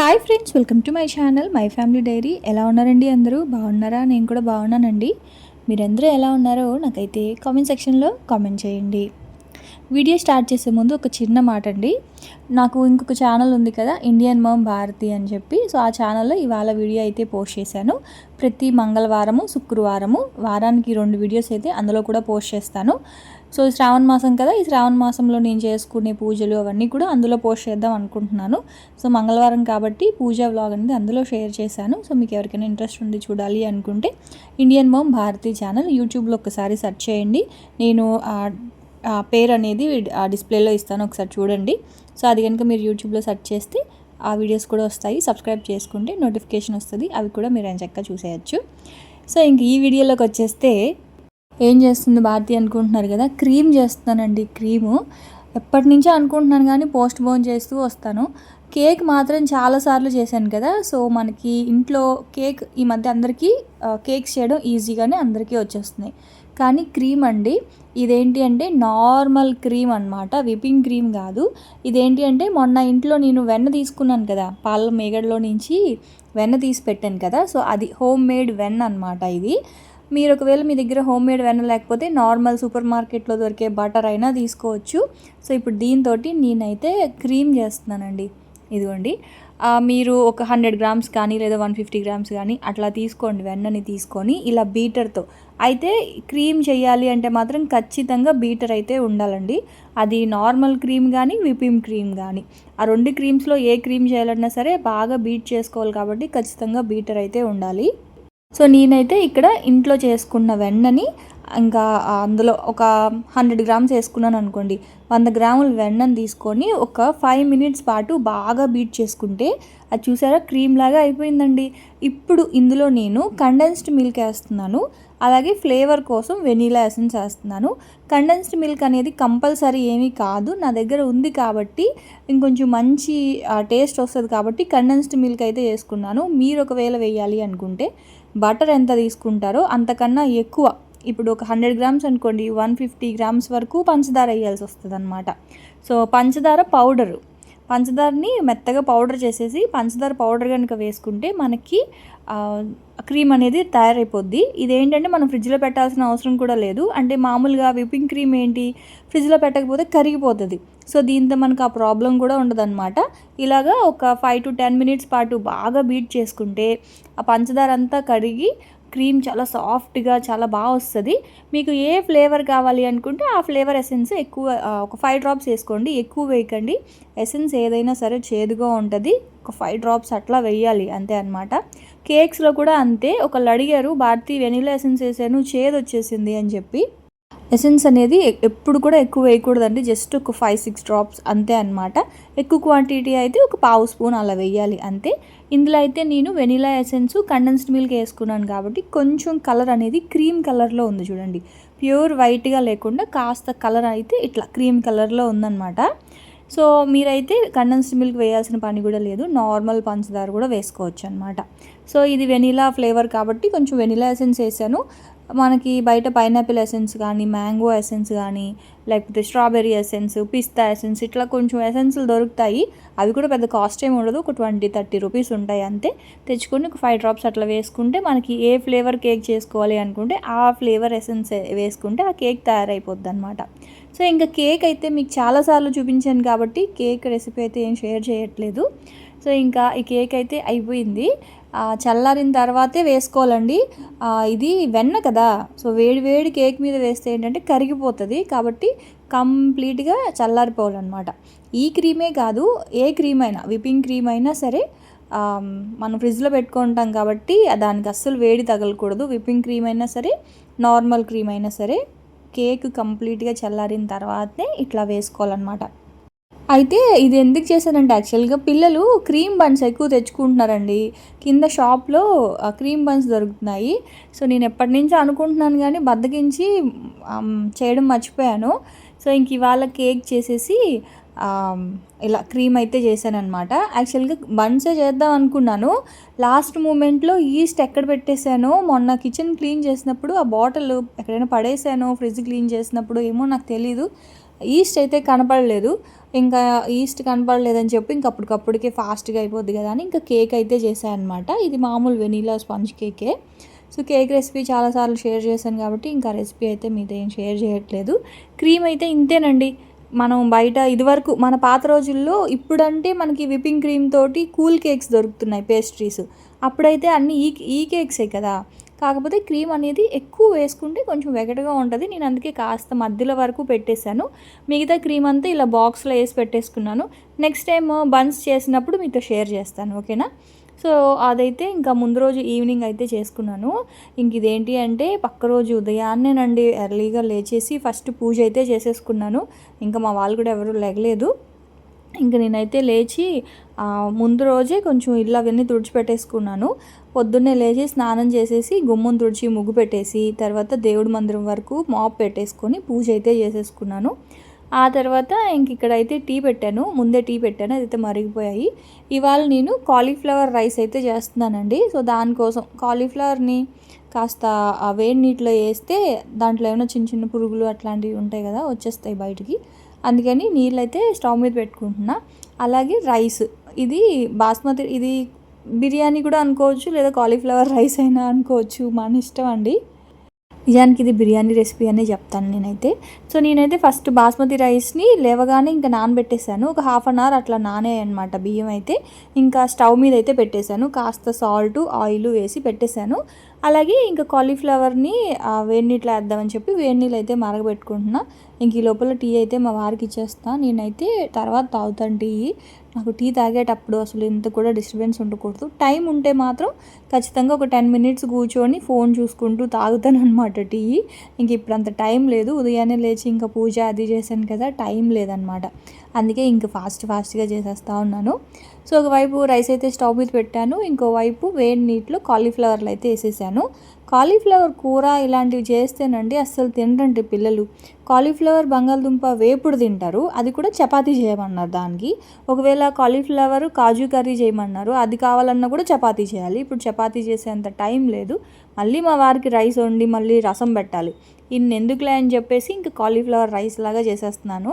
Hi friends welcome to my channel my family diary ఎలా ఉన్నారండి అందరూ? బాగున్నారా? నేను కూడా బాగున్నానండి. మీరందరూ ఎలా ఉన్నారో నాకైతే కామెంట్ సెక్షన్లో కామెంట్ చేయండి. వీడియో స్టార్ట్ చేసే ముందు ఒక చిన్న మాట అండి. నాకు ఇంకొక ఛానల్ ఉంది కదా ఇండియన్ మమ్ భారతి అని చెప్పి. సో ఆ ఛానల్లో ఇవాళ వీడియో అయితే పోస్ట్ చేశాను. ప్రతి మంగళవారము శుక్రవారము వారానికి రెండు వీడియోస్ అయితే అందులో కూడా పోస్ట్ చేస్తాను. సో ఈ శ్రావణ మాసం కదా ఈ శ్రావణ మాసంలో నేను చేసుకునే పూజలు అవన్నీ కూడా అందులో పోస్ట్ చేద్దాం అనుకుంటున్నాను. సో మంగళవారం కాబట్టి పూజా వ్లాగ్ అనేది అందులో షేర్ చేశాను. సో మీకు ఎవరికైనా ఇంట్రెస్ట్ ఉంది చూడాలి అనుకుంటే ఇండియన్ మోమ్ భారతి ఛానల్ యూట్యూబ్లో ఒకసారి సెర్చ్ చేయండి. నేను ఆ పేరు అనేది ఆ డిస్ప్లేలో ఇస్తాను ఒకసారి చూడండి. సో అది కనుక మీరు యూట్యూబ్లో సెర్చ్ చేస్తే ఆ వీడియోస్ కూడా వస్తాయి. సబ్స్క్రైబ్ చేసుకుంటే నోటిఫికేషన్ వస్తుంది అవి కూడా మీరు చక్కగా చూసేయచ్చు. సో ఇంక ఈ వీడియోలోకి వచ్చేస్తే ఏం చేస్తుంది భారతి అనుకుంటున్నారు కదా? క్రీమ్ చేస్తానండి క్రీము. ఎప్పటి నుంచో అనుకుంటున్నాను కానీ పోస్ట్ పోన్ చేస్తూ వస్తాను. కేక్ మాత్రం చాలాసార్లు చేశాను కదా సో మనకి ఇంట్లో కేక్ ఈ మధ్య అందరికీ కేక్స్ చేయడం ఈజీగానే అందరికీ వచ్చేస్తున్నాయి. కానీ క్రీమ్ అండి ఇదేంటి అంటే నార్మల్ క్రీమ్ అనమాట విపింగ్ క్రీమ్ కాదు. ఇదేంటి అంటే మొన్న ఇంట్లో నేను వెన్న తీసుకున్నాను కదా పాల మేగడలో నుంచి వెన్న తీసి పెట్టాను కదా సో అది హోమ్ మేడ్ వెన్న అనమాట ఇది. మీరు ఒకవేళ మీ దగ్గర హోమ్ మేడ్ వెన్న లేకపోతే నార్మల్ సూపర్ మార్కెట్లో దొరికే బటర్ అయినా తీసుకోవచ్చు. సో ఇప్పుడు దీంతో నేనైతే క్రీమ్ చేస్తున్నానండి. ఇదిగోండి. మీరు ఒక హండ్రెడ్ గ్రామ్స్ కానీ లేదా వన్ ఫిఫ్టీ గ్రామ్స్ కానీ అట్లా తీసుకోండి వెన్నని తీసుకొని ఇలా బీటర్తో. అయితే క్రీమ్ చేయాలి అంటే మాత్రం ఖచ్చితంగా బీటర్ అయితే ఉండాలండి. అది నార్మల్ క్రీమ్ కానీ విపిమ్ క్రీమ్ కానీ. ఆ రెండు క్రీమ్స్లో ఏ క్రీమ్ చేయాలన్నా సరే బాగా బీట్ చేసుకోవాలి కాబట్టి ఖచ్చితంగా బీటర్ అయితే ఉండాలి. సో నేనైతే ఇక్కడ ఇంట్లో చేసుకున్న వెన్నని ఇంకా అందులో ఒక హండ్రెడ్ గ్రామ్స్ వేసుకున్నాను అనుకోండి. వంద గ్రాముల వెన్నను తీసుకొని ఒక ఫైవ్ మినిట్స్ పాటు బాగా బీట్ చేసుకుంటే అది చూసారా? క్రీమ్ లాగా అయిపోయిందండి. ఇప్పుడు ఇందులో నేను కండెన్స్డ్ మిల్క్ వేస్తున్నాను. అలాగే ఫ్లేవర్ కోసం వెనీలా ఎసెన్స్ వేస్తున్నాను. కండెన్స్డ్ మిల్క్ అనేది కంపల్సరీ ఏమీ కాదు. నా దగ్గర ఉంది కాబట్టి ఇంకొంచెం మంచి టేస్ట్ వస్తుంది కాబట్టి కండెన్స్డ్ మిల్క్ అయితే వేసుకున్నాను. మీరు ఒకవేళ వేయాలి అనుకుంటే బటర్ ఎంత తీసుకుంటారో అంతకన్నా ఎక్కువ. ఇప్పుడు ఒక హండ్రెడ్ గ్రామ్స్ అనుకోండి వన్ ఫిఫ్టీ గ్రామ్స్ వరకు పంచదార వేయాల్సి వస్తుంది అనమాట సో పంచదార పౌడరు. పంచదారని మెత్తగా పౌడర్ చేసేసి పంచదార పౌడర్ కనుక వేసుకుంటే మనకి క్రీమ్ అనేది తయారైపోద్ది. ఇదేంటంటే మనం ఫ్రిడ్జ్లో పెట్టాల్సిన అవసరం కూడా లేదు. అంటే మామూలుగా విప్పింగ్ క్రీమ్ ఏంటి? ఫ్రిడ్జ్లో పెట్టకపోతే కరిగిపోతుంది. సో దీంతో మనకు ఆ ప్రాబ్లం కూడా ఉండదన్నమాట. ఇలాగా ఒక ఫైవ్ టు టెన్ మినిట్స్ పాటు బాగా బీట్ చేసుకుంటే ఆ పంచదార అంతా కరిగి క్రీమ్ చాలా సాఫ్ట్గా చాలా బాగా వస్తుంది. మీకు ఏ ఫ్లేవర్ కావాలి అనుకుంటే ఆ ఫ్లేవర్ ఎసెన్స్ ఎక్కువ ఒక ఫైవ్ డ్రాప్స్ వేసుకోండి. ఎక్కువ వేయకండి. ఎసెన్స్ ఏదైనా సరే చేదుగా ఉంటుంది. ఒక ఫైవ్ డ్రాప్స్ అట్లా వేయాలి. అంతే అనమాట కేక్స్లో కూడా అంతే. ఒకళ్ళు అడిగారు భారతీ వెనిలా ఎసెన్స్ వేసాను. చేదు వచ్చేసింది అని చెప్పి. ఎసెన్స్ అనేది ఎప్పుడు కూడా ఎక్కువ వేయకూడదండి. జస్ట్ ఒక ఫైవ్ సిక్స్ డ్రాప్స్ అంతే అనమాట ఎక్కువ క్వాంటిటీ అయితే ఒక పావు స్పూన్ అలా వేయాలి అంతే. ఇందులో అయితే నేను వెనిలా ఎసెన్స్ కండెన్స్డ్ మిల్క్ వేసుకున్నాను కాబట్టి కొంచెం కలర్ అనేది క్రీమ్ కలర్లో ఉంది చూడండి. ప్యూర్ వైట్గా లేకుండా కాస్త కలర్ అయితే ఇట్లా క్రీమ్ కలర్లో ఉందన్నమాట. సో మీరైతే కండెన్స్డ్ మిల్క్ వేయాల్సిన పని కూడా లేదు. నార్మల్ పంచదార కూడా వేసుకోవచ్చు అనమాట సో ఇది వెనిలా ఫ్లేవర్ కాబట్టి కొంచెం వెనిలా ఎసెన్స్ వేసాను. మనకి బయట పైనాపిల్ ఎసెన్స్ కానీ మ్యాంగో ఎసెన్స్ కానీ లేకపోతే స్ట్రాబెర్రీ ఎసెన్స్ పిస్తా ఎసెన్స్ ఇట్లా కొంచెం ఎసెన్స్లు దొరుకుతాయి. అవి కూడా పెద్ద కాస్ట్ ఏమి ఉండదు. ఒక ట్వంటీ థర్టీ రూపీస్ ఉంటాయి అంతే. తెచ్చుకొని ఒక ఫైవ్ డ్రాప్స్ అట్లా వేసుకుంటే మనకి ఏ ఫ్లేవర్ కేక్ చేసుకోవాలి అనుకుంటే ఆ ఫ్లేవర్ ఎసెన్స్ వేసుకుంటే ఆ కేక్ తయారైపోద్ది అనమాట సో ఇంకా కేక్ అయితే మీకు చాలాసార్లు చూపించాను కాబట్టి కేక్ రెసిపీ అయితే ఏం షేర్ చేయట్లేదు. సో ఇంకా ఈ కేక్ అయితే అయిపోయింది. చల్లారిన తర్వాతే వేసుకోవాలండి. ఇది వెన్న కదా సో వేడి వేడి కేక్ మీద వేస్తే ఏంటంటే కరిగిపోతుంది. కాబట్టి కంప్లీట్గా చల్లారిపోవాలన్నమాట. ఈ క్రీమే కాదు ఏ క్రీమ్ అయినా విపింగ్ క్రీమ్ అయినా సరే మనం ఫ్రిడ్జ్లో పెట్టుకుంటాం కాబట్టి దానికి అస్సలు వేడి తగలకూడదు. విపింగ్ క్రీమ్ అయినా సరే నార్మల్ క్రీమ్ అయినా సరే కేక్ కంప్లీట్గా చల్లారిన తర్వాతే ఇట్లా వేసుకోవాలన్నమాట. అయితే ఇది ఎందుకు చేశారంటే యాక్చువల్గా పిల్లలు క్రీమ్ బన్స్ ఎక్కువ తెచ్చుకుంటున్నారండి. కింద షాప్లో క్రీమ్ బన్స్ దొరుకుతున్నాయి. సో నేను ఎప్పటి నుంచో అనుకుంటున్నాను కానీ బద్దకించి చేయడం మర్చిపోయాను. సో ఇంక ఇవాళ కేక్ చేసేసి ఇలా క్రీమ్ అయితే చేశానమాట యాక్చువల్గా బన్సే చేద్దాం అనుకున్నాను. లాస్ట్ మూమెంట్లో ఈస్ట్ ఎక్కడ పెట్టేశానో మొన్న కిచెన్ క్లీన్ చేసినప్పుడు ఆ బాటిల్ ఎక్కడైనా పడేసానో ఫ్రిడ్జ్ క్లీన్ చేసినప్పుడు ఏమో నాకు తెలీదు. ఈస్ట్ అయితే కనపడలేదు. ఇంకా ఈస్ట్ కనపడలేదని చెప్పి ఇంక అప్పటికప్పటికే ఫాస్ట్గా అయిపోద్ది కదా అని ఇంకా కేక్ అయితే చేశాను ఇది మామూలు వెనీలా స్పాంజ్ కేకే సో కేక్ రెసిపీ చాలాసార్లు షేర్ చేశాను కాబట్టి ఇంకా రెసిపీ అయితే మీతో ఏం షేర్ చేయట్లేదు. క్రీమ్ అయితే ఇంతేనండి. మనం బయట ఇదివరకు మన పాత రోజుల్లో ఇప్పుడంటే మనకి విప్పింగ్ క్రీమ్ తోటి కూల్ కేక్స్ దొరుకుతున్నాయి పేస్ట్రీస్ అప్పుడైతే అన్నీ ఈ ఈ కేక్సే కదా. కాకపోతే క్రీమ్ అనేది ఎక్కువ వేసుకుంటే కొంచెం వెగటగా ఉంటుంది. నేను అందుకే కాస్త మధ్యలో వరకు పెట్టేశాను. మిగతా క్రీమ్ అంతా ఇలా బాక్స్లో వేసి పెట్టేసుకున్నాను. నెక్స్ట్ టైం బన్స్ చేసినప్పుడు మీతో షేర్ చేస్తాను ఓకేనా? సో అదైతే ఇంకా ముందు రోజు ఈవినింగ్ అయితే చేసుకున్నాను. ఇంక ఇదేంటి అంటే పక్క రోజు ఉదయాన్నేనండి ఎర్లీగా లేచేసి ఫస్ట్ పూజ అయితే చేసేసుకున్నాను. ఇంకా మా వాళ్ళు కూడా ఎవరు లెగలేదు. ఇంక నేనైతే లేచి ముందు రోజే కొంచెం ఇల్లు అవన్నీ తుడిచిపెట్టేసుకున్నాను. పొద్దున్నే లేచి స్నానం చేసేసి గుమ్మం తుడిచి ముగ్గు పెట్టేసి తర్వాత దేవుడి మందిరం వరకు మాప్ పెట్టేసుకొని పూజ అయితే చేసేసుకున్నాను. ఆ తర్వాత ఇంక ఇక్కడైతే టీ పెట్టాను. ముందే టీ పెట్టాను. అదైతే మరిగిపోయాయి. ఇవాళ నేను కాలీఫ్లవర్ రైస్ అయితే చేస్తున్నానండి. సో దానికోసం కాలీఫ్లవర్ని కాస్త ఆ వేడి నీటిలో వేస్తే దాంట్లో ఏమైనా చిన్న చిన్న పురుగులు అట్లాంటివి ఉంటాయి కదా వచ్చేస్తాయి బయటికి. అందుకని నీళ్ళు అయితే స్టవ్ మీద పెట్టుకుంటున్నా. అలాగే రైస్. ఇది బాస్మతి ఇది బిర్యానీ కూడా అనుకోవచ్చు లేదా కాలీఫ్లవర్ రైస్ అయినా అనుకోవచ్చు మన ఇష్టం అండి. నిజానికి ఇది బిర్యానీ రెసిపీ అనే చెప్తాను నేనైతే. సో నేనైతే ఫస్ట్ బాస్మతి రైస్ని లేవగానే ఇంకా నానబెట్టేశాను. ఒక హాఫ్ అన్ అవర్ అట్లా నానే అనమాట బియ్యం అయితే. ఇంకా స్టవ్ మీద అయితే పెట్టేశాను. కాస్త సాల్ట్ ఆయిల్ వేసి పెట్టేశాను. అలాగే ఇంకా కాలీఫ్లవర్ని వేడి నీటిలో వేద్దామని చెప్పి వేడి నీళ్ళు అయితే మరగబెట్టుకుంటున్నా. ఇంక ఈ లోపల టీ అయితే మా వారికి ఇచ్చేస్తా. నేనైతే తర్వాత తాగుతాను టీ. నాకు టీ తాగేటప్పుడు అసలు ఇంత కూడా డిస్టర్బెన్స్ ఉండకూడదు. టైం ఉంటే మాత్రం ఖచ్చితంగా ఒక టెన్ మినిట్స్ కూర్చొని ఫోన్ చూసుకుంటూ తాగుతాను అనమాట టీ. ఇంక ఇప్పుడు అంత టైం లేదు. ఉదయాన్నే లేచి ఇంకా పూజ అది చేశాను కదా టైం లేదనమాట అందుకే ఇంక ఫాస్ట్ ఫాస్ట్గా చేసేస్తూ ఉన్నాను. సో ఒకవైపు రైస్ అయితే స్టవ్ మీద పెట్టాను. ఇంకోవైపు వేడి నీటిలో కాలీఫ్లవర్లు అయితే వేసేసాను. కాలీఫ్లవర్ కూర ఇలాంటివి చేస్తేనండి అస్సలు తినరండి పిల్లలు. కాలీఫ్లవర్ బంగాళదుంప వేపుడు తింటారు. అది కూడా చపాతీ చేయమన్నారు దానికి. ఒకవేళ కాలీఫ్లవర్ కాజు కర్రీ చేయమన్నారు. అది కావాలన్నా కూడా చపాతీ చేయాలి. ఇప్పుడు చపాతీ చేసేంత టైం లేదు. మళ్ళీ మా వారికి రైస్ వండి మళ్ళీ రసం పెట్టాలి. ఇన్ని ఎందుకులే అని చెప్పేసి ఇంకా కాలీఫ్లవర్ రైస్ లాగా చేసేస్తున్నాను.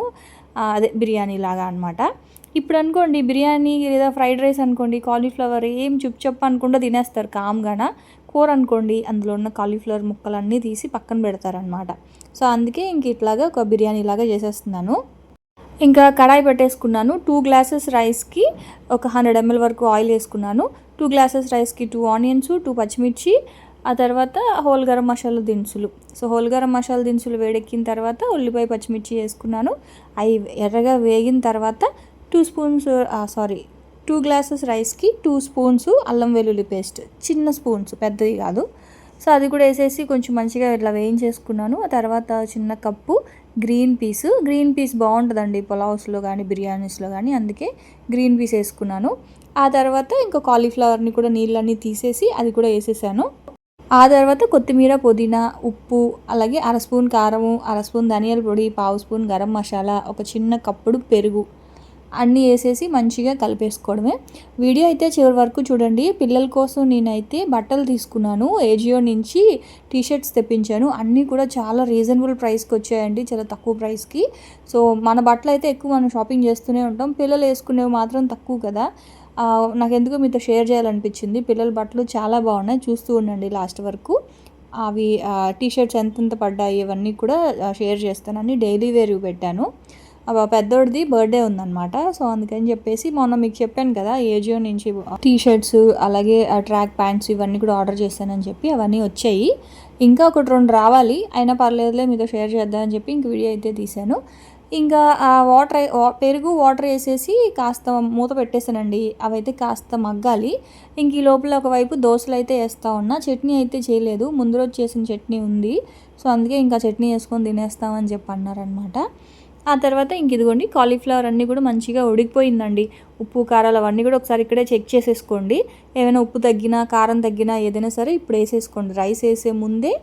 అదే బిర్యానీ లాగా అనమాట ఇప్పుడు అనుకోండి బిర్యానీ లేదా ఫ్రైడ్ రైస్ అనుకోండి కాలీఫ్లవర్ ఏం చుప్ చెప్పు అనుకుంటూ తినేస్తారు కామ్గాన? కూర అనుకోండి అందులో ఉన్న కాలీఫ్లవర్ ముక్కలన్నీ తీసి పక్కన పెడతారనమాట సో అందుకే ఇంక ఇట్లాగా ఒక బిర్యానీ లాగా చేసేస్తున్నాను. ఇంకా కడాయి పెట్టేసుకున్నాను. టూ గ్లాసెస్ రైస్కి ఒక హండ్రెడ్ ఎంఎల్ వరకు ఆయిల్ వేసుకున్నాను. టూ గ్లాసెస్ రైస్కి టూ ఆనియన్స్ టూ పచ్చిమిర్చి ఆ తర్వాత హోల్ గరం మసాలా దినుసులు. సో హోల్ గరం మసాలా దినుసులు వేడెక్కిన తర్వాత ఉల్లిపాయ పచ్చిమిర్చి వేసుకున్నాను. అవి ఎర్రగా వేగిన తర్వాత two spoons sorry two glasses రైస్కి టూ స్పూన్స్ అల్లం వెల్లుల్లి పేస్ట్ చిన్న స్పూన్స్ పెద్దది కాదు. సో అది కూడా వేసేసి కొంచెం మంచిగా ఇట్లా వేయించేసుకున్నాను. ఆ తర్వాత చిన్న cup green peas green peas బాగుంటుందండి పులావ్స్లో కానీ బిర్యానీస్లో కానీ. అందుకే గ్రీన్ పీస్ వేసుకున్నాను. ఆ తర్వాత ఇంకా కాలీఫ్లవర్ని కూడా నీళ్ళన్నీ తీసేసి అది కూడా వేసేసాను. ఆ తర్వాత కొత్తిమీర పుదీనా ఉప్పు అలాగే అర స్పూన్ కారము అర స్పూన్ ధనియాల పొడి పావు స్పూన్ గరం మసాలా ఒక చిన్న కప్పుడు పెరుగు అన్నీ వేసేసి మంచిగా కలిపేసుకోవడమే. వీడియో అయితే చివరి వరకు చూడండి. పిల్లల కోసం నేనైతే బట్టలు తీసుకున్నాను. ఏజియో నుంచి టీషర్ట్స్ తెప్పించాను. అన్నీ కూడా చాలా రీజనబుల్ ప్రైస్కి వచ్చాయండి. చాలా తక్కువ ప్రైస్కి సో మన బట్టలు అయితే ఎక్కువ మనం షాపింగ్ చేస్తూనే ఉంటాం. పిల్లలు వేసుకునేవి మాత్రం తక్కువ కదా. నాకు ఎందుకు మీతో షేర్ చేయాలనిపించింది. పిల్లల బట్టలు చాలా బాగున్నాయి. చూస్తూ ఉండండి లాస్ట్ వరకు. అవి టీషర్ట్స్ ఎంతెంత పడ్డాయి ఇవన్నీ కూడా షేర్ చేస్తానని డైలీ వేర్ పెట్టాను. పెద్దోడిది బర్త్డే ఉందన్నమాట. సో అందుకని చెప్పేసి మొన్న మీకు చెప్పాను కదా ఏజియో నుంచి టీ షర్ట్స్ అలాగే ట్రాక్ ప్యాంట్స్ ఇవన్నీ కూడా ఆర్డర్ చేశానని చెప్పి అవన్నీ వచ్చాయి. ఇంకా ఒకటి రెండు రావాలి. అయినా పర్లేదులే మీతో షేర్ చేద్దామని చెప్పి ఇంక వీడియో అయితే తీశాను. ఇంకా ఆ వాటర్ పెరుగు వాటర్ వేసేసి కాస్త మూత పెట్టేసానండి అవైతే కాస్త మగ్గాలి. ఇంక ఈ లోపల ఒకవైపు దోశలు అయితే వేస్తూ ఉన్నా. చట్నీ అయితే చేయలేదు. ముందు రోజు చేసిన చట్నీ ఉంది. సో అందుకే ఇంకా చట్నీ వేసుకొని తినేస్తామని చెప్పి అన్నారనమాట ఆ తర్వాత ఇంక ఇదిగోండి కాలీఫ్లవర్ అన్నీ కూడా మంచిగా ఉడికిపోయిందండి. ఉప్పు కారాలు అవన్నీ కూడా ఒకసారి ఇక్కడే చెక్ చేసేసుకోండి. ఏమైనా ఉప్పు తగ్గినా కారం తగ్గినా ఏదైనా సరే ఇప్పుడు వేసేసుకోండి. రైస్ వేసే ముందే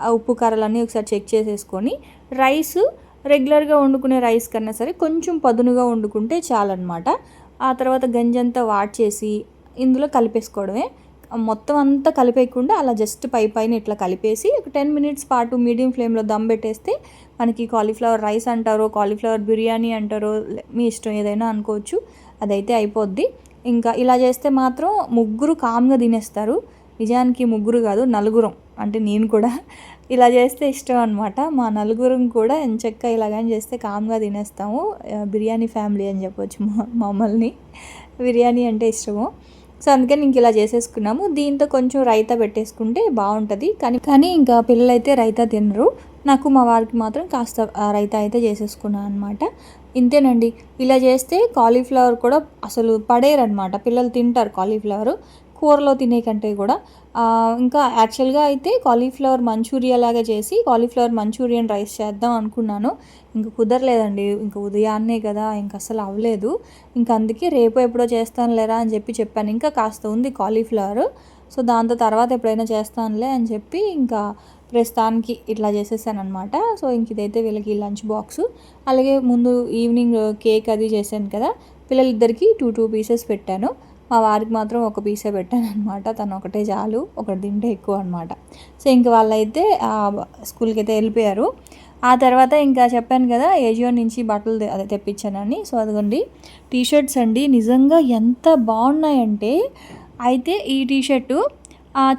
ఆ ఉప్పు కారాలన్నీ ఒకసారి చెక్ చేసేసుకొని రైస్ రెగ్యులర్గా వండుకునే రైస్ కన్నా సరే కొంచెం పదునుగా వండుకుంటే చాలన్నమాట. ఆ తర్వాత గంజంతా వాడ్చేసి ఇందులో కలిపేసుకోవడమే. మొత్తం అంతా కలిపేయకుండా అలా జస్ట్ పై పైన ఇట్లా కలిపేసి ఒక టెన్ మినిట్స్ పాటు మీడియం ఫ్లేమ్లో దమ్ పెట్టేస్తే మనకి కాలీఫ్లవర్ రైస్ అంటారో కాలీఫ్లవర్ బిర్యానీ అంటారో మీ ఇష్టం ఏదైనా అనుకోవచ్చు. అదైతే అయిపోద్ది. ఇంకా ఇలా చేస్తే మాత్రం ముగ్గురు కామ్గా తినేస్తారు. నిజానికి ముగ్గురు కాదు నలుగురం. అంటే నేను కూడా ఇలా చేస్తే ఇష్టం అనమాట మా నలుగురం కూడా ఎంచక్క ఇలాగని చేస్తే కామ్గా తినేస్తాము. బిర్యానీ ఫ్యామిలీ అని చెప్పొచ్చు మా మమ్మల్ని. బిర్యానీ అంటే ఇష్టము. సో అందుకని ఇంక ఇలా చేసేసుకున్నాము. దీంతో కొంచెం రైతా పెట్టేసుకుంటే బాగుంటుంది. కానీ కానీ ఇంకా పిల్లలైతే రైతా తినరు. నాకు మా వారికి మాత్రం కాస్త రైతా అయితే చేసేసుకున్నాను అనమాట ఇంతేనండి. ఇలా చేస్తే కాలీఫ్లవర్ కూడా అసలు పడేరనమాట పిల్లలు తింటారు కాలీఫ్లవర్. కూరలో తినే కంటే కూడా ఇంకా యాక్చువల్గా అయితే కాలీఫ్లవర్ మంచూరియా లాగా చేసి కాలీఫ్లవర్ మంచూరియన్ రైస్ చేద్దాం అనుకున్నాను. ఇంక కుదరలేదండి. ఇంక ఉదయాన్నే కదా ఇంక అసలు అవ్వలేదు. ఇంకా అందుకే రేపు ఎప్పుడో చేస్తాను లేరా అని చెప్పి చెప్పాను. ఇంకా కాస్త ఉంది కాలీఫ్లవర్ సో దాంతో తర్వాత ఎప్పుడైనా చేస్తానులే అని చెప్పి ఇంకా ప్రస్తుతానికి ఇట్లా చేసేసాను అనమాట సో ఇంక ఇదైతే వీళ్ళకి లంచ్ బాక్స్. అలాగే ముందు ఈవినింగ్ కేక్ అది చేశాను కదా పిల్లలిద్దరికీ టూ టూ పీసెస్ పెట్టాను. మా వారికి మాత్రం ఒక పీసే పెట్టాను అనమాట తను ఒకటే చాలు ఒకటి తింటే ఎక్కువ అనమాట సో ఇంక వాళ్ళైతే స్కూల్కి అయితే వెళ్ళిపోయారు. ఆ తర్వాత ఇంకా చెప్పాను కదా ఏజియో నుంచి బట్టలు అదే తెప్పించానని. సో అదిగోండి టీ షర్ట్స్ అండి. నిజంగా ఎంత బాగున్నాయంటే అయితే ఈ టీ షర్టు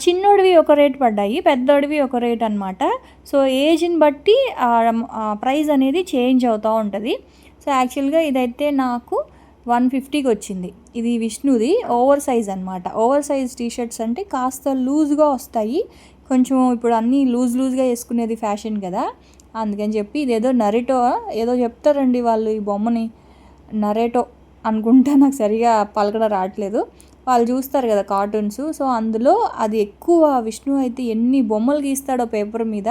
చిన్నోడివి ఒక రేట్ పడ్డాయి పెద్దోడివి ఒక రేట్ అనమాట సో ఏజ్ని బట్టి ప్రైస్ అనేది చేంజ్ అవుతూ ఉంటుంది. సో యాక్చువల్గా ఇదైతే నాకు వన్ ఫిఫ్టీకి వచ్చింది. ఇది విష్ణుది ఓవర్ సైజ్ అనమాట ఓవర్ సైజ్ టీషర్ట్స్ అంటే కాస్త లూజ్గా వస్తాయి. కొంచెం ఇప్పుడు అన్నీ లూజ్ లూజ్గా వేసుకునేది ఫ్యాషన్ కదా. అందుకని చెప్పి ఇదేదో నరేటో ఏదో చెప్తారండి వాళ్ళు ఈ బొమ్మని. నరేటో అనుకుంటా నాకు సరిగా పలకడం రావట్లేదు. వాళ్ళు చూస్తారు కదా కార్టూన్స్. సో అందులో అది ఎక్కువ విష్ణు అయితే ఎన్ని బొమ్మలు గీస్తాడో పేపర్ మీద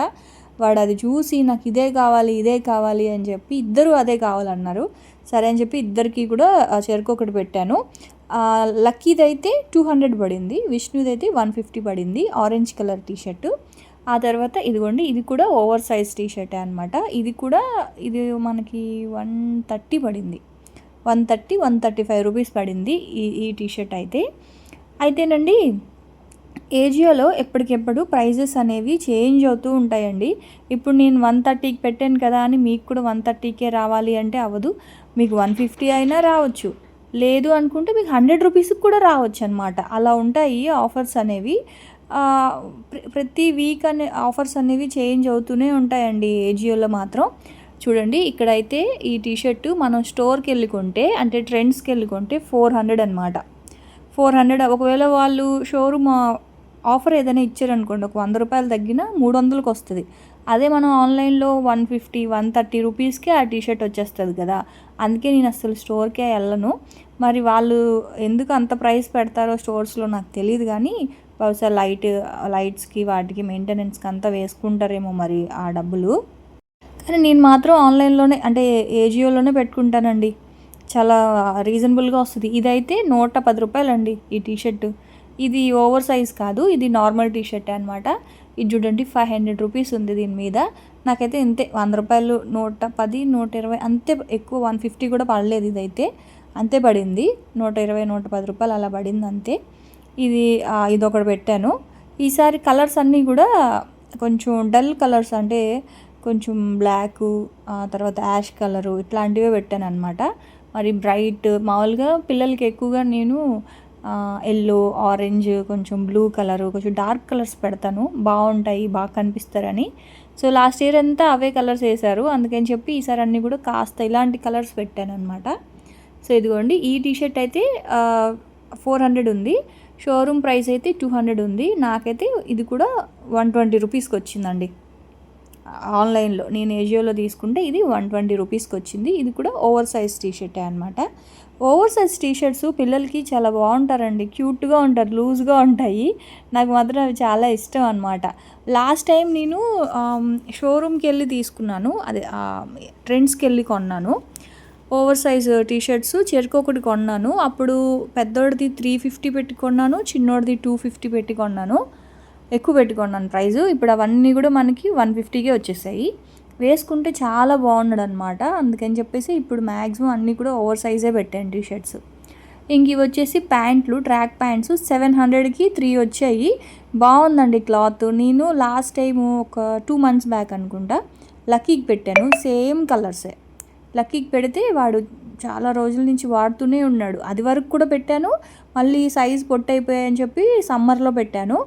వాడు అది చూసి నాకు ఇదే కావాలి ఇదే కావాలి అని చెప్పి ఇద్దరు అదే కావాలన్నారు. సరే అని చెప్పి ఇద్దరికి కూడా ఆ, చెరుకు ఒకటి పెట్టాను. లక్కీదైతే లక్కీది అయితే టూ హండ్రెడ్ పడింది విష్ణుది అయితే వన్ ఫిఫ్టీ పడింది ఆరెంజ్ కలర్ టీ షర్టు ఆ తర్వాత ఇదిగోండి ఇది కూడా ఓవర్ సైజ్ టీ షర్టే అనమాట ఇది కూడా ఇది మనకి వన్ థర్టీ పడింది. One thirty one thirty five rupees పడింది ఈ ఈ టీ షర్ట్ అయితే. అయితేనండి ఏజియోలో ఎప్పటికెప్పుడు ప్రైజెస్ అనేవి చేంజ్ అవుతూ ఉంటాయండి. ఇప్పుడు నేను వన్ థర్టీకి పెట్టాను కదా అని మీకు కూడా వన్ థర్టీకే రావాలి అంటే అవ్వదు. మీకు వన్ ఫిఫ్టీ అయినా రావచ్చు. లేదు అనుకుంటే మీకు హండ్రెడ్ రూపీస్కి కూడా రావచ్చు అనమాట అలా ఉంటాయి ఆఫర్స్ అనేవి. ప్ర- ప్రతి వీక్ అనే ఆఫర్స్ అనేవి చేంజ్ అవుతూనే ఉంటాయండి ఏజియోలో మాత్రం. చూడండి ఇక్కడైతే ఈ టీషర్టు మనం స్టోర్కి వెళ్ళి కొంటే అంటే ట్రెండ్స్కి వెళ్ళి కొంటే ఫోర్ హండ్రెడ్ అనమాట ఫోర్ హండ్రెడ్. ఒకవేళ వాళ్ళు షోరూమ్ ఆఫర్ ఏదైనా ఇచ్చారనుకోండి ఒక వంద రూపాయలు తగ్గిన మూడు వందలకు వస్తుంది. అదే మనం ఆన్లైన్లో వన్ ఫిఫ్టీ వన్ థర్టీ రూపీస్కే ఆ టీషర్ట్ వచ్చేస్తుంది కదా. అందుకే నేను అసలు స్టోర్కే వెళ్ళను. మరి వాళ్ళు ఎందుకు అంత ప్రైస్ పెడతారో స్టోర్స్లో నాకు తెలియదు కానీ బహుశా లైట్ లైట్స్కి వాటికి మెయింటెనెన్స్కి అంతా వేసుకుంటారేమో మరి ఆ డబ్బులు. కానీ నేను మాత్రం ఆన్లైన్లోనే అంటే ఏజియోలోనే పెట్టుకుంటానండి. చాలా రీజనబుల్గా వస్తుంది. ఇదైతే నూట పది రూపాయలండి ఈ టీషర్ట్ ఇది ఓవర్ సైజ్ కాదు ఇది నార్మల్ టీషర్ట్ అనమాట ఇది చూడండి ఫైవ్ హండ్రెడ్ రూపీస్ ఉంది దీని మీద. నాకైతే ఇంతే వంద రూపాయలు నూట పది నూట ఇరవై అంతే ఎక్కువ వన్ ఫిఫ్టీ కూడా పడలేదు ఇదైతే. అంతే పడింది నూట ఇరవై నూట పది రూపాయలు అలా పడింది అంతే. ఇది ఇది ఒకటి పెట్టాను. ఈసారి కలర్స్ అన్నీ కూడా కొంచెం డల్ కలర్స్ అంటే కొంచెం బ్లాక్ తర్వాత యాష్ కలరు ఇట్లాంటివే పెట్టాను అనమాట మరి బ్రైట్ మామూలుగా పిల్లలకి ఎక్కువగా నేను ఎల్లో ఆరెంజ్ కొంచెం బ్లూ కలర్ కొంచెం డార్క్ కలర్స్ పెడతాను. బాగుంటాయి బాగా కనిపిస్తారని. సో లాస్ట్ ఇయర్ అంతా అవే కలర్స్ వేశారు. అందుకని చెప్పి ఈసారి అన్నీ కూడా కాస్త ఇలాంటి కలర్స్ పెట్టాను అనమాట సో ఇదిగోండి ఈ టీషర్ట్ అయితే ఫోర్ హండ్రెడ్ ఉంది. షోరూమ్ ప్రైస్ అయితే టూ హండ్రెడ్ ఉంది. నాకైతే ఇది కూడా వన్ ట్వంటీ రూపీస్కి వచ్చిందండి. ఆన్లైన్లో నేను ఏజియోలో తీసుకుంటే ఇది వన్ ట్వంటీ రూపీస్కి వచ్చింది. ఇది కూడా ఓవర్ సైజ్ టీషర్టే అనమాట ఓవర్ సైజ్ టీషర్ట్స్ పిల్లలకి చాలా బాగుంటారండి. క్యూట్గా ఉంటారు లూజ్గా ఉంటాయి. నాకు మాత్రం అవి చాలా ఇష్టం అనమాట లాస్ట్ టైం నేను షోరూమ్కి వెళ్ళి తీసుకున్నాను. అదే ట్రెండ్స్కి వెళ్ళి కొన్నాను. ఓవర్ సైజ్ టీషర్ట్స్ చెరుకు ఒకటి కొన్నాను. అప్పుడు పెద్దోడిది త్రీ ఫిఫ్టీ పెట్టి కొన్నాను చిన్నోడిది టూ ఫిఫ్టీ పెట్టి కొన్నాను. ఎక్కువ పెట్టుకున్నాను ప్రైజు. ఇప్పుడు అవన్నీ కూడా మనకి వన్ ఫిఫ్టీకే వచ్చేసాయి. వేసుకుంటే చాలా బాగున్నాడు అనమాట అందుకని చెప్పేసి ఇప్పుడు మ్యాక్సిమం అన్నీ కూడా ఓవర్ సైజే పెట్టాను టీ షర్ట్స్ ఇంక ఇవి వచ్చేసి ప్యాంట్లు ట్రాక్ ప్యాంట్స్ సెవెన్ హండ్రెడ్కి త్రీ వచ్చాయి. బాగుందండి క్లాత్. నేను లాస్ట్ టైం ఒక టూ మంత్స్ బ్యాక్ అనుకుంటా లక్కీకి పెట్టాను. సేమ్ కలర్సే. లక్కీకి పెడితే వాడు చాలా రోజుల నుంచి వాడుతూనే ఉన్నాడు. అది వరకు కూడా పెట్టాను. మళ్ళీ సైజ్ పొట్టయిపోయాయని చెప్పి సమ్మర్లో పెట్టాను.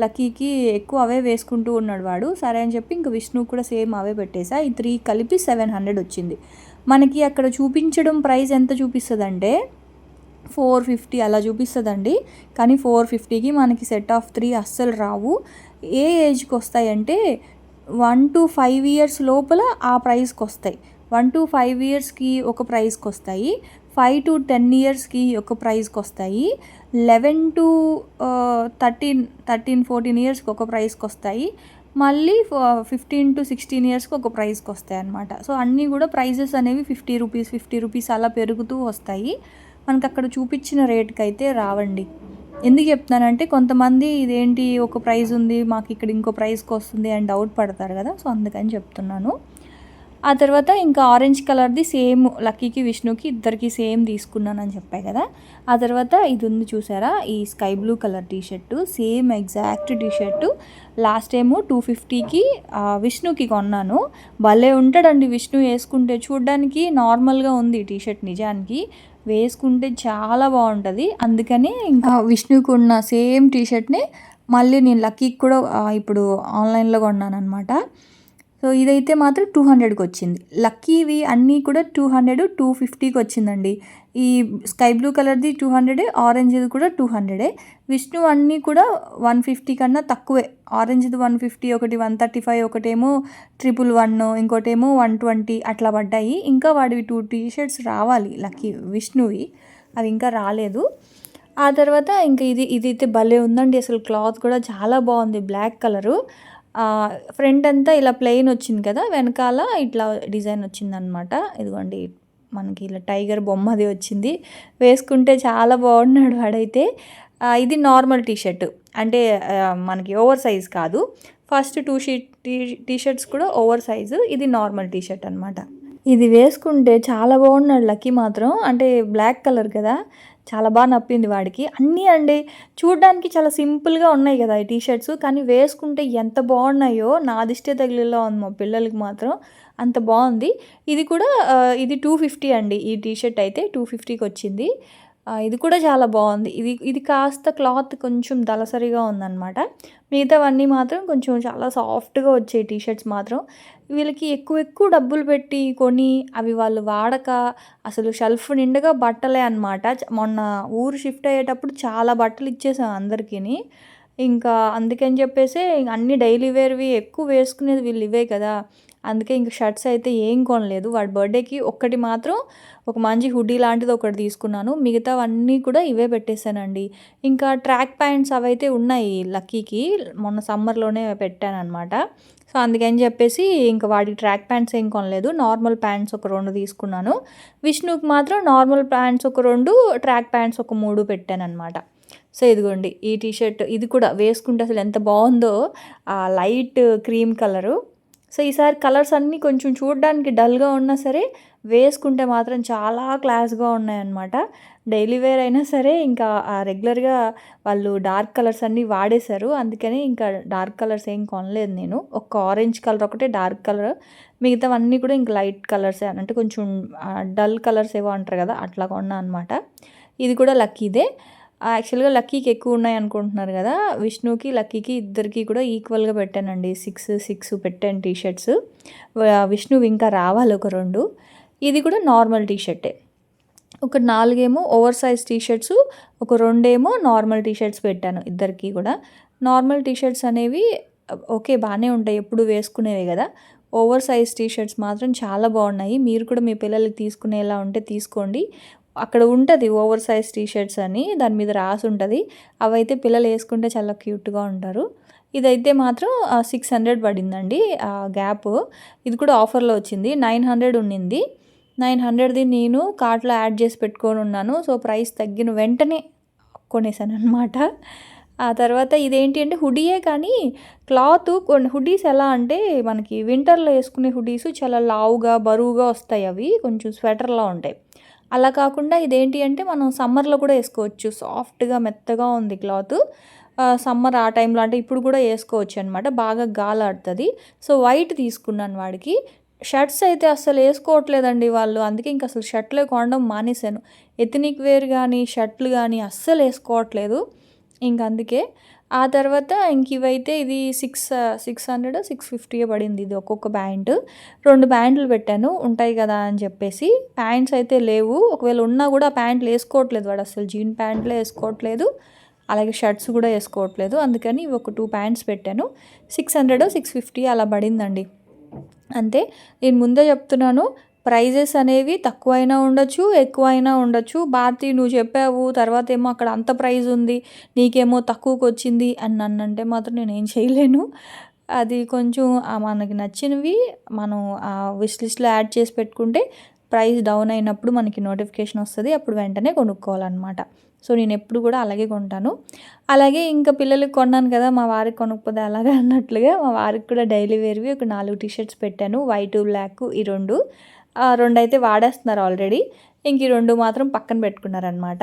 లక్కీకి ఎక్కువ అవే వేసుకుంటూ ఉన్నాడు వాడు. సరే అని చెప్పి ఇంక విష్ణు కూడా సేమ్ అవే పెట్టేసా ఈ త్రీ కలిపి సెవెన్ హండ్రెడ్ వచ్చింది. మనకి అక్కడ చూపించడం ప్రైస్ ఎంత చూపిస్తుందంటే ఫోర్ ఫిఫ్టీ అలా చూపిస్తుందండి. కానీ ఫోర్ ఫిఫ్టీకి మనకి సెట్ ఆఫ్ త్రీ అస్సలు రావు. ఏ ఏజ్కి వస్తాయంటే వన్ టు ఫైవ్ ఇయర్స్ లోపల ఆ ప్రైస్కి వస్తాయి. వన్ టు ఫైవ్ ఇయర్స్కి ఒక ప్రైస్కి వస్తాయి. ఫైవ్ టు టెన్ ఇయర్స్కి ఒక ప్రైస్కి వస్తాయి eleven to thirteen thirteen fourteen ఇయర్స్కి ఒక ప్రైస్కి వస్తాయి మళ్ళీ ఫిఫ్టీన్ టు సిక్స్టీన్ ఇయర్స్కి ఒక ప్రైస్కి వస్తాయి అనమాట సో అన్నీ కూడా ప్రైజెస్ అనేవి ఫిఫ్టీ రూపీస్ ఫిఫ్టీ రూపీస్ అలా పెరుగుతూ వస్తాయి. మనకు అక్కడ చూపించిన రేట్కి అయితే రావండి. ఎందుకు చెప్తున్నానంటే కొంతమంది ఇదేంటి ఒక ప్రైజ్ ఉంది మాకు ఇక్కడ ఇంకో ప్రైస్కి వస్తుంది అని డౌట్ పడతారు కదా. సో అందుకని చెప్తున్నాను. ఆ తర్వాత ఇంకా ఆరెంజ్ కలర్ది సేమ్ లక్కీకి విష్ణుకి ఇద్దరికి సేమ్ తీసుకున్నాను అని చెప్పాయి కదా. ఆ తర్వాత ఇది ఉంది చూసారా? ఈ sky blue colour T shirt same exact T shirt. Last time two ఫిఫ్టీకి విష్ణుకి కొన్నాను. భలే ఉంటాడండి విష్ణు వేసుకుంటే. చూడడానికి నార్మల్గా ఉంది టీషర్ట్ నిజానికి. వేసుకుంటే చాలా బాగుంటుంది. అందుకని ఇంకా విష్ణుకు ఉన్న సేమ్ టీషర్ట్ని మళ్ళీ నేను లక్కీకి కూడా ఇప్పుడు ఆన్లైన్లో కొన్నాను అనమాట సో ఇదైతే మాత్రం టూ హండ్రెడ్కి వచ్చింది. లక్కీవి అన్నీ కూడా టూ హండ్రెడ్ టూ ఫిఫ్టీకి వచ్చిందండి. ఈ స్కై బ్లూ కలర్ది టూ హండ్రెడే ఆరెంజ్ది కూడా టూ హండ్రెడే. విష్ణు అన్నీ కూడా వన్ ఫిఫ్టీ కన్నా తక్కువే. ఆరెంజ్ది వన్ ఫిఫ్టీ ఒకటి వన్ థర్టీ ఫైవ్ ఒకటేమో ట్రిపుల్ వన్ ఇంకోటేమో వన్ ట్వంటీ అట్లా పడ్డాయి. ఇంకా వాడివి టూ టీ షర్ట్స్ రావాలి లక్కీ విష్ణువి. అవి ఇంకా రాలేదు. ఆ తర్వాత ఇంకా ఇది ఇది అయితే భలే ఉందండి. అసలు క్లాత్ కూడా చాలా బాగుంది. Black colour. ఫ్రంట్ అంతా ఇలా ప్లెయిన్ వచ్చింది కదా వెనకాల ఇట్లా డిజైన్ వచ్చిందనమాట ఇదిగోండి మనకి ఇలా టైగర్ బొమ్మది వచ్చింది. వేసుకుంటే చాలా బాగున్నాడు వాడైతే. ఇది నార్మల్ టీషర్ట్ అంటే మనకి ఓవర్ సైజ్ కాదు. First two sheet T T shirts కూడా ఓవర్ సైజు ఇది నార్మల్ టీషర్ట్ అనమాట ఇది వేసుకుంటే చాలా బాగున్నాడు లక్కీ మాత్రం. అంటే బ్లాక్ కలర్ కదా. చాలా బాగా నప్పింది వాడికి. అన్నీ అండి చూడడానికి చాలా సింపుల్గా ఉన్నాయి కదా ఈ టీషర్ట్స్ కానీ వేసుకుంటే ఎంత బాగున్నాయో నా దిష్టే తగిలిలో ఉంది మా పిల్లలకి మాత్రం. అంత బాగుంది. ఇది కూడా ఇది టూ ఫిఫ్టీ అండి ఈ టీషర్ట్ అయితే టూ ఫిఫ్టీకి వచ్చింది. ఇది కూడా చాలా బాగుంది. ఇది ఇది కాస్త క్లాత్ కొంచెం దలసరిగా ఉందన్నమాట. మిగతావన్నీ మాత్రం కొంచెం చాలా సాఫ్ట్గా వచ్చాయి టీషర్ట్స్ మాత్రం. వీళ్ళకి ఎక్కువ ఎక్కువ డబ్బులు పెట్టి కొని అవి వాళ్ళు వాడక అసలు షెల్ఫ్ నిండుగా బట్టలే అనమాట మొన్న ఊరు షిఫ్ట్ అయ్యేటప్పుడు చాలా బట్టలు ఇచ్చేసాం అందరికీ ఇంకా అందుకని చెప్పేసి అన్ని డైలీ వేర్వి ఎక్కువ వేసుకునేది వీళ్ళు ఇవే కదా. అందుకే ఇంక షర్ట్స్ అయితే ఏం కొనలేదు. వాడి బర్త్డేకి ఒక్కటి మాత్రం ఒక మంచి హుడీ లాంటిది ఒకటి తీసుకున్నాను. మిగతావన్నీ కూడా ఇవే పెట్టేశానండి. ఇంకా ట్రాక్ ప్యాంట్స్ అవైతే ఉన్నాయి లక్కీకి. మొన్న సమ్మర్లోనే పెట్టానమాట సో అందుకని చెప్పేసి ఇంకా వాడి ట్రాక్ ప్యాంట్స్ ఏం కొనలేదు. నార్మల్ ప్యాంట్స్ ఒక రెండు తీసుకున్నాను. విష్ణుకి మాత్రం నార్మల్ ప్యాంట్స్ ఒక రెండు ట్రాక్ ప్యాంట్స్ ఒక మూడు పెట్టానమాట సో ఇదిగోండి ఈ టీషర్ట్ ఇది కూడా వేసుకుంటే అసలు ఎంత బాగుందో ఆ లైట్ క్రీమ్ కలరు. సో ఈసారి కలర్స్ అన్నీ కొంచెం చూడడానికి డల్గా ఉన్నా సరే వేసుకుంటే మాత్రం చాలా క్లాస్గా ఉన్నాయన్నమాట. డైలీ వేర్ అయినా సరే ఇంకా రెగ్యులర్గా వాళ్ళు డార్క్ కలర్స్ అన్నీ వాడేశారు. అందుకని ఇంకా డార్క్ కలర్స్ ఏం కొనలేదు నేను. ఒక ఆరెంజ్ కలర్ ఒకటే డార్క్ కలర్. మిగతావన్నీ కూడా ఇంకా లైట్ కలర్స్ అంటే కొంచెం డల్ కలర్స్ ఏవో అంటారు కదా అట్లా కొన్నా అనమాట ఇది కూడా లక్కీదే. యాక్చువల్గా లక్కీకి ఎక్కువ ఉన్నాయి అనుకుంటున్నారు కదా. విష్ణుకి లక్కీకి ఇద్దరికి కూడా ఈక్వల్గా పెట్టానండి. సిక్స్ సిక్స్ పెట్టాను టీషర్ట్స్ విష్ణువి ఇంకా రావాలి ఒక రెండు. ఇది కూడా నార్మల్ టీషర్టే ఒక నాలుగేమో ఓవర్ సైజ్ టీషర్ట్స్ ఒక రెండేమో నార్మల్ టీషర్ట్స్ పెట్టాను ఇద్దరికి కూడా. నార్మల్ టీషర్ట్స్ అనేవి ఓకే బాగానే ఉంటాయి. ఎప్పుడు వేసుకునేవి కదా. ఓవర్ సైజ్ టీషర్ట్స్ మాత్రం చాలా బాగున్నాయి. మీరు కూడా మీ పిల్లలకి తీసుకునేలా ఉంటే తీసుకోండి. అక్కడ ఉంటుంది ఓవర్ సైజ్ టీ షర్ట్స్ అని దాని మీద రాసి ఉంటుంది. అవైతే పిల్లలు వేసుకుంటే చాలా క్యూట్గా ఉంటారు. ఇదైతే మాత్రం సిక్స్ హండ్రెడ్ పడిందండి గ్యాప్. ఇది కూడా ఆఫర్లో వచ్చింది. నైన్ హండ్రెడ్ ఉండింది నైన్ హండ్రెడ్ది నేను కార్ట్లో యాడ్ చేసి పెట్టుకొని ఉన్నాను. సో ప్రైస్ తగ్గిన వెంటనే కొనేసాను అనమాట ఆ తర్వాత ఇదేంటి అంటే హుడీయే కానీ క్లాత్ కొన్ని హుడీస్ ఎలా అంటే మనకి వింటర్లో వేసుకునే హుడీస్ చాలా లావుగా బరువుగా వస్తాయి అవి. కొంచెం స్వెటర్లా ఉంటాయి. అలా కాకుండా ఇదేంటి అంటే మనం సమ్మర్లో కూడా వేసుకోవచ్చు. సాఫ్ట్గా మెత్తగా ఉంది క్లాత్. సమ్మర్ ఆ టైంలో అంటే ఇప్పుడు కూడా వేసుకోవచ్చు అనమాట బాగా గాలాడుతుంది. సో వైట్ తీసుకున్నాను వాడికి. షర్ట్స్ అయితే అసలు వేసుకోవట్లేదండి వాళ్ళు. అందుకే ఇంక అసలు షర్ట్లే కొనడం మానేశాను. ఎథనిక్ వేర్ కానీ షర్ట్లు కానీ అస్సలు వేసుకోవట్లేదు. ఇంక అందుకే ఆ తర్వాత ఇంక ఇవైతే ఇది six six hundred six fifty పడింది ఇది ఒక్కొక్క ప్యాంటు రెండు ప్యాంట్లు పెట్టాను ఉంటాయి కదా అని చెప్పేసి. ప్యాంట్స్ అయితే లేవు. ఒకవేళ ఉన్నా కూడా ప్యాంట్లు వేసుకోవట్లేదు వాడు అసలు జీన్ ప్యాంట్లే వేసుకోవట్లేదు. అలాగే షర్ట్స్ కూడా వేసుకోవట్లేదు. అందుకని ఇవి ఒక టూ ప్యాంట్స్ పెట్టాను. సిక్స్ హండ్రెడ్ సిక్స్ ఫిఫ్టీ అలా పడిందండి. అంతే. నేను ముందే చెప్తున్నాను. ప్రైజెస్ అనేవి తక్కువైనా ఉండొచ్చు ఎక్కువైనా ఉండొచ్చు. భారతి నువ్వు చెప్పావు తర్వాత ఏమో అక్కడ అంత ప్రైజ్ ఉంది నీకేమో తక్కువకి వచ్చింది అని నన్ను అంటే మాత్రం నేనేం చేయలేను. అది కొంచెం మనకి నచ్చినవి మనం ఆ విష్ లిస్ట్లో యాడ్ చేసి పెట్టుకుంటే ప్రైస్ డౌన్ అయినప్పుడు మనకి నోటిఫికేషన్ వస్తుంది అప్పుడు వెంటనే కొనుక్కోవాలన్నమాట. సో నేను ఎప్పుడు కూడా అలాగే కొంటాను. అలాగే ఇంకా పిల్లలకి కొన్నాను కదా మా వారికి కొనకపోతే అలాగే అన్నట్లుగా మా వారికి కూడా డైలీ వేర్వి ఒక నాలుగు టీషర్ట్స్ పెట్టాను. వైట్ బ్లాక్ ఈ రెండు. రెండు అయితే వాడేస్తున్నారు ఆల్రెడీ ఇంక ఈ రెండు మాత్రం పక్కన పెట్టుకున్నారనమాట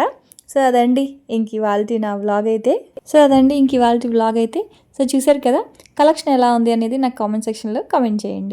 సో అదండి. ఇంక ఇవాళ నా వ్లాగ్ అయితే. సో అదండి. ఇంక ఇవాళ వ్లాగ్ అయితే. సో చూసారు కదా కలెక్షన్ ఎలా ఉంది అనేది నాకు కామెంట్ సెక్షన్లో కామెంట్ చేయండి.